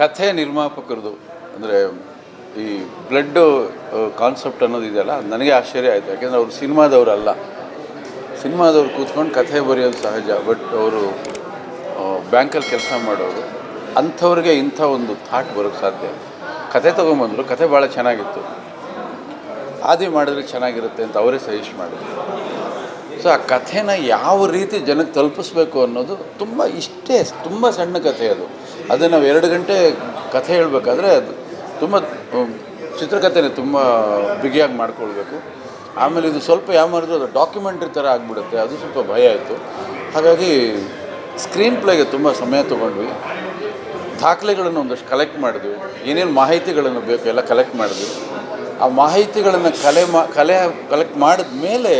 ಕಥೆ ನಿರ್ಮಾಪಕರದು, ಅಂದರೆ ಈ ಬ್ಲಡ್ಡು ಕಾನ್ಸೆಪ್ಟ್ ಅನ್ನೋದು ಇದೆಯಲ್ಲ ನನಗೆ ಆಶ್ಚರ್ಯ ಆಯಿತು. ಯಾಕೆಂದರೆ ಅವರು ಸಿನಿಮಾದವರು ಅಲ್ಲ ಸಿನಿಮಾದವ್ರು ಕೂತ್ಕೊಂಡು ಕಥೆ ಬರೆಯೋದು ಸಹಜ ಬಟ್ ಅವರು ಬ್ಯಾಂಕಲ್ಲಿ ಕೆಲಸ ಮಾಡೋರು, ಅಂಥವ್ರಿಗೆ ಇಂಥ ಒಂದು ಥಾಟ್ ಬರೋಕ್ಕೆ ಸಾಧ್ಯ ಕಥೆ ತೊಗೊಂಬಂದರು, ಕಥೆ ಭಾಳ ಚೆನ್ನಾಗಿತ್ತು. ಆದಿ ಮಾಡಿದ್ರೆ ಚೆನ್ನಾಗಿರುತ್ತೆ ಅಂತ ಅವರೇ ಸಜೆಸ್ಟ್ ಮಾಡಿದ್ರು. ಸೊ ಆ ಕಥೆನ ಯಾವ ರೀತಿ ಜನಕ್ಕೆ ತಲುಪಿಸ್ಬೇಕು ಅನ್ನೋದು ತುಂಬ ಇಷ್ಟೇ, ತುಂಬ ಸಣ್ಣ ಕಥೆ ಅದು. ಅದನ್ನು ನಾವು ಎರಡು ಗಂಟೆ ಕಥೆ ಹೇಳಬೇಕಾದ್ರೆ ಅದು ತುಂಬ ಚಿತ್ರಕಥೆನೇ ತುಂಬ ಬಿಗಿಯಾಗಿ ಮಾಡ್ಕೊಳ್ಬೇಕು. ಆಮೇಲೆ ಇದು ಸ್ವಲ್ಪ ಯಾವ ಮಾಡಿದ್ರು ಅದು ಡಾಕ್ಯುಮೆಂಟ್ರಿ ಥರ ಆಗಿಬಿಡುತ್ತೆ, ಅದು ಸ್ವಲ್ಪ ಭಯ ಆಯಿತು. ಹಾಗಾಗಿ ಸ್ಕ್ರೀನ್ ಪ್ಲೇಗೆ ತುಂಬ ಸಮಯ ತೊಗೊಂಡ್ವಿ. ದಾಖಲೆಗಳನ್ನು ಒಂದಷ್ಟು ಕಲೆಕ್ಟ್ ಮಾಡಿದ್ವಿ. ಏನೇನು ಮಾಹಿತಿಗಳನ್ನು ಬೇಕು ಎಲ್ಲ ಕಲೆಕ್ಟ್ ಮಾಡಿದ್ವಿ. ಆ ಮಾಹಿತಿಗಳನ್ನು ಕಲೆ ಮಾ, ಕಲೆ ಕಲೆಕ್ಟ್ ಮಾಡಿದ ಮೇಲೆ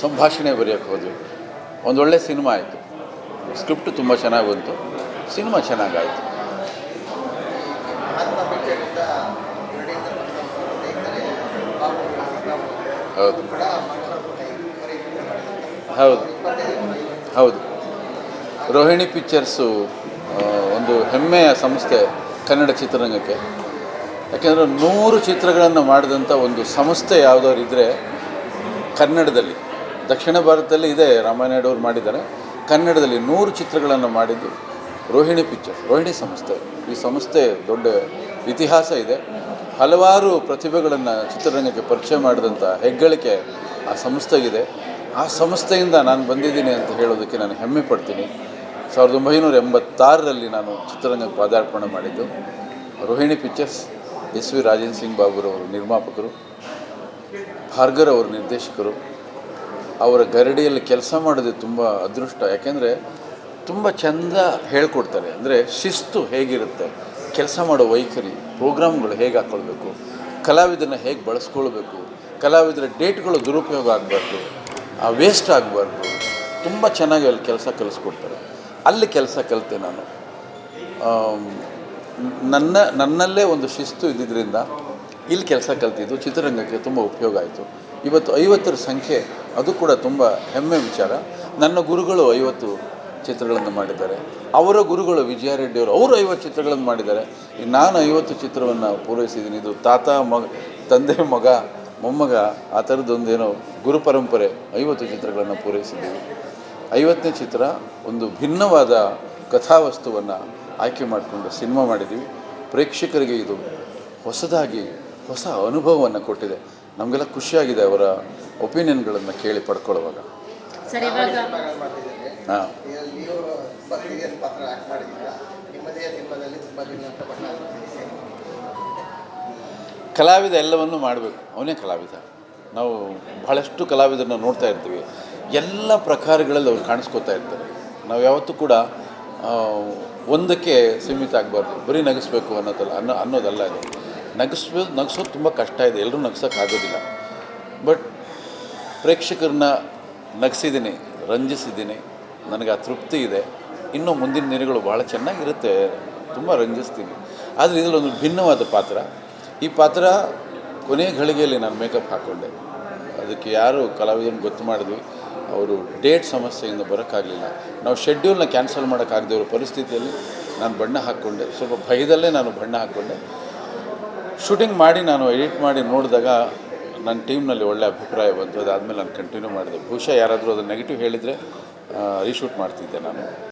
ಸಂಭಾಷಣೆ ಬರೆಯೋಕ್ಕೆ ಹೋದ್ವಿ. ಒಂದೊಳ್ಳೆ ಸಿನಿಮಾ ಆಯಿತು. ಸ್ಕ್ರಿಪ್ಟ್ ತುಂಬ ಚೆನ್ನಾಗಿ ಬಂತು. ಸಿನಿಮಾ ಚೆನ್ನಾಗಾಯಿತು ಹೌದು. ಹೌದು. ಹೌದು. ರೋಹಿಣಿ ಪಿಕ್ಚರ್ಸು ಒಂದು ಹೆಮ್ಮೆಯ ಸಂಸ್ಥೆ ಕನ್ನಡ ಚಿತ್ರರಂಗಕ್ಕೆ. ಯಾಕೆಂದರೆ ನೂರು ಚಿತ್ರಗಳನ್ನು ಮಾಡಿದಂಥ ಒಂದು ಸಂಸ್ಥೆ ಯಾವುದಾದ್ರು ಇದ್ದರೆ ಕನ್ನಡದಲ್ಲಿ. ದಕ್ಷಿಣ ಭಾರತದಲ್ಲಿ ಇದೆ ರಾಮಾನಾಯ್ಡು ಅವ್ರು ಮಾಡಿದ್ದಾರೆ. ಕನ್ನಡದಲ್ಲಿ ನೂರು ಚಿತ್ರಗಳನ್ನು ಮಾಡಿದ್ದು ರೋಹಿಣಿ ಪಿಕ್ಚರ್ ರೋಹಿಣಿ ಸಂಸ್ಥೆ. ಈ ಸಂಸ್ಥೆ ದೊಡ್ಡ ಇತಿಹಾಸ ಇದೆ. ಹಲವಾರು ಪ್ರತಿಭೆಗಳನ್ನು ಚಿತ್ರರಂಗಕ್ಕೆ ಪರಿಚಯ ಮಾಡಿದಂಥ ಹೆಗ್ಗಳಿಕೆ ಆ ಸಂಸ್ಥೆಗಿದೆ ಆ ಸಂಸ್ಥೆಯಿಂದ ನಾನು ಬಂದಿದ್ದೀನಿ ಅಂತ ಹೇಳೋದಕ್ಕೆ ನಾನು ಹೆಮ್ಮೆ ಪಡ್ತೀನಿ. ಸಾವಿರದ ಒಂಬೈನೂರ ಎಂಬತ್ತಾರರಲ್ಲಿ ನಾನು ಚಿತ್ರರಂಗಕ್ಕೆ ಪಾದಾರ್ಪಣೆ ಮಾಡಿದ್ದು. Rohini pictures S V Rajendra Singh ಬಾಬುರವರು ನಿರ್ಮಾಪಕರು, ಭಾರ್ಗರ್ ಅವರು ನಿರ್ದೇಶಕರು ಅವರ ಗರಡಿಯಲ್ಲಿ ಕೆಲಸ ಮಾಡೋದು ತುಂಬ ಅದೃಷ್ಟ. ಯಾಕೆಂದರೆ ತುಂಬ ಚೆಂದ ಹೇಳ್ಕೊಡ್ತಾರೆ. ಅಂದರೆ ಶಿಸ್ತು ಹೇಗಿರುತ್ತೆ? ಕೆಲಸ ಮಾಡೋ ವೈಖರಿ, ಪ್ರೋಗ್ರಾಮ್ಗಳು ಹೇಗೆ ಹಾಕ್ಕೊಳ್ಬೇಕು ಕಲಾವಿದರನ್ನ ಹೇಗೆ ಬಳಸ್ಕೊಳ್ಬೇಕು? ಕಲಾವಿದರ ಡೇಟ್ಗಳು ದುರುಪಯೋಗ ಆಗಬಾರ್ದು ವೇಸ್ಟ್ ಆಗಬಾರ್ದು. ತುಂಬ ಚೆನ್ನಾಗಿ ಅಲ್ಲಿ ಕೆಲಸ ಕಲಿಸ್ಕೊಡ್ತಾರೆ. ಅಲ್ಲಿ ಕೆಲಸ ಕಲಿತೆ ನಾನು. ನನ್ನ, ನನ್ನಲ್ಲೇ ಒಂದು ಶಿಸ್ತು ಇದ್ದಿದ್ದರಿಂದ ಇಲ್ಲಿ ಕೆಲಸ ಕಲ್ತಿದ್ದು ಚಿತ್ರರಂಗಕ್ಕೆ ತುಂಬ ಉಪಯೋಗ ಆಯಿತು. ಇವತ್ತು ಐವತ್ತರ ಸಂಖ್ಯೆ ಅದು ಕೂಡ ತುಂಬ ಹೆಮ್ಮೆ ವಿಚಾರ. ನನ್ನ ಗುರುಗಳು ಐವತ್ತು ಚಿತ್ರಗಳನ್ನು ಮಾಡಿದ್ದಾರೆ. ಅವರ ಗುರುಗಳು ವಿಜಯ ರೆಡ್ಡಿ ಅವರು ಐವತ್ತು ಚಿತ್ರಗಳನ್ನು ಮಾಡಿದ್ದಾರೆ. ನಾನು ಐವತ್ತು ಚಿತ್ರವನ್ನು ಪೂರೈಸಿದ್ದೀನಿ. ಇದು ತಾತ, ಮಗ, ತಂದೆ, ಮಗ, ಮೊಮ್ಮಗ, ಆ ಥರದ್ದೊಂದೇನೋ ಗುರು ಪರಂಪರೆ ಐವತ್ತು ಚಿತ್ರಗಳನ್ನು ಪೂರೈಸಿದ್ದೀವಿ. ಐವತ್ತನೇ ಚಿತ್ರ ಒಂದು ಭಿನ್ನವಾದ ಕಥಾವಸ್ತುವನ್ನು ಆಯ್ಕೆ ಮಾಡಿಕೊಂಡು ಸಿನಿಮಾ ಮಾಡಿದ್ದೀವಿ. ಪ್ರೇಕ್ಷಕರಿಗೆ ಇದು ಹೊಸದಾಗಿ, ಹೊಸ ಅನುಭವವನ್ನು ಕೊಟ್ಟಿದೆ. ನಮಗೆಲ್ಲ ಖುಷಿಯಾಗಿದೆ ಅವರ ಒಪಿನಿಯನ್ಗಳನ್ನು ಕೇಳಿ ಪಡ್ಕೊಳ್ಳುವಾಗ. ಹಾಂ. ಕಲಾವಿದ ಎಲ್ಲವನ್ನು ಮಾಡಬೇಕು. ಅವನೇ ಕಲಾವಿದ. ನಾವು ಬಹಳಷ್ಟು ಕಲಾವಿದರನ್ನ ನೋಡ್ತಾ ಇರ್ತೀವಿ. ಎಲ್ಲ ಪ್ರಕಾರಗಳಲ್ಲಿ ಅವ್ರು ಕಾಣಿಸ್ಕೋತಾ ಇರ್ತಾರೆ. ನಾವು ಯಾವತ್ತೂ ಕೂಡ ಒಂದಕ್ಕೆ ಸೀಮಿತ ಆಗಬಾರ್ದು. ಬರೀ ನಗಿಸ್ಬೇಕು ಅನ್ನೋದಲ್ಲ ಅನ್ನೋ ಅನ್ನೋದಲ್ಲ ಇದು. ನಗಿಸ್ಬೇಕು ನಗಿಸೋದು ತುಂಬ ಕಷ್ಟ ಇದೆ. ಎಲ್ಲರೂ ನಗ್ಸೋಕ್ಕಾಗೋದಿಲ್ಲ. ಬಟ್ ಪ್ರೇಕ್ಷಕರನ್ನ ನಗಿಸಿದ್ದೀನಿ, ರಂಜಿಸಿದ್ದೀನಿ. ನನಗೆ ಆ ತೃಪ್ತಿ ಇದೆ. ಇನ್ನೂ ಮುಂದಿನ ದಿನಗಳು ಭಾಳ ಚೆನ್ನಾಗಿರುತ್ತೆ. ತುಂಬ ರಂಜಿಸ್ತೀನಿ. ಆದರೆ ಇದರಲ್ಲೊಂದು ಭಿನ್ನವಾದ ಪಾತ್ರ. ಈ ಪಾತ್ರ ಕೊನೆಯ ಘಳಿಗೆಯಲ್ಲಿ ನಾನು ಮೇಕಪ್ ಹಾಕ್ಕೊಂಡೆ ಅದಕ್ಕೆ ಯಾರು ಕಲಾವಿದರನ್ನು ಗೊತ್ತು ಮಾಡಿದ್ವಿ. ಅವರು ಡೇಟ್ ಸಮಸ್ಯೆಯಿಂದ ಬರೋಕ್ಕಾಗಲಿಲ್ಲ. ನಾವು ಶೆಡ್ಯೂಲ್ನ ಕ್ಯಾನ್ಸಲ್ ಮಾಡೋಕ್ಕಾಗದೇ ಇರೋ ಪರಿಸ್ಥಿತಿಯಲ್ಲಿ ನಾನು ಬಣ್ಣ ಹಾಕ್ಕೊಂಡೆ ಸ್ವಲ್ಪ ಭಯದಲ್ಲೇ ನಾನು ಬಣ್ಣ ಹಾಕ್ಕೊಂಡೆ ಶೂಟಿಂಗ್ ಮಾಡಿ ನಾನು ಎಡಿಟ್ ಮಾಡಿ ನೋಡಿದಾಗ ನನ್ನ ಟೀಮ್ನಲ್ಲಿ ಒಳ್ಳೆ ಅಭಿಪ್ರಾಯ ಬಂತು, ಅದಾದಮೇಲೆ ನಾನು ಕಂಟಿನ್ಯೂ ಮಾಡಿದೆ. ಬಹುಶಃ ಯಾರಾದರೂ ಅದನ್ನು ನೆಗೆಟಿವ್ ಹೇಳಿದರೆ ರೀಶೂಟ್ ಮಾಡ್ತಿದ್ದೆ ನಾನು.